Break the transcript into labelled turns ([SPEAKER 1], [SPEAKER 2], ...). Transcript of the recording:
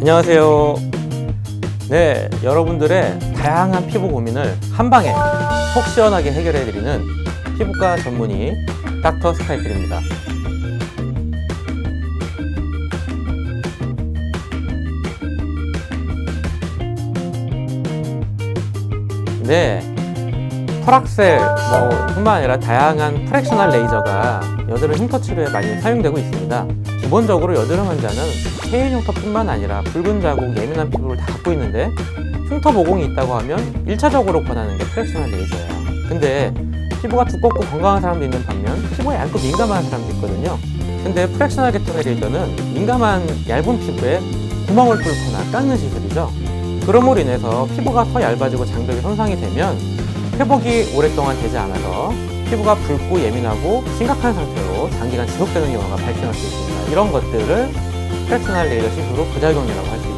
[SPEAKER 1] 안녕하세요. 네, 여러분들의 다양한 피부 고민을 한 방에 속 시원하게 해결해 드리는 피부과 전문의 닥터 스카이필입니다. 네, 펄악셀 뭐 뿐만 아니라 다양한 프랙셔널 레이저가 여드름 흉터 치료에 많이 사용되고 있습니다. 기본적으로 여드름 환자는 체인 흉터뿐만 아니라 붉은 자국, 예민한 피부를 다 갖고 있는데 흉터 모공이 있다고 하면 1차적으로 권하는 게 프랙셔널 레이저예요. 근데 피부가 두껍고 건강한 사람도 있는 반면 피부가 얇고 민감한 사람도 있거든요. 근데 프랙셔널 계통의 레이저는 민감한 얇은 피부에 구멍을 뚫거나 깎는 시술이죠. 그럼으로 인해서 피부가 더 얇아지고 장벽이 손상이 되면 회복이 오랫동안 되지 않아서 피부가 붉고 예민하고 심각한 상태로 장기간 지속되는 경우가 발생할 수 있습니다. 이런 것들을 프랙셔널 레이저 시술로 부작용이라고 할 수 있습니다.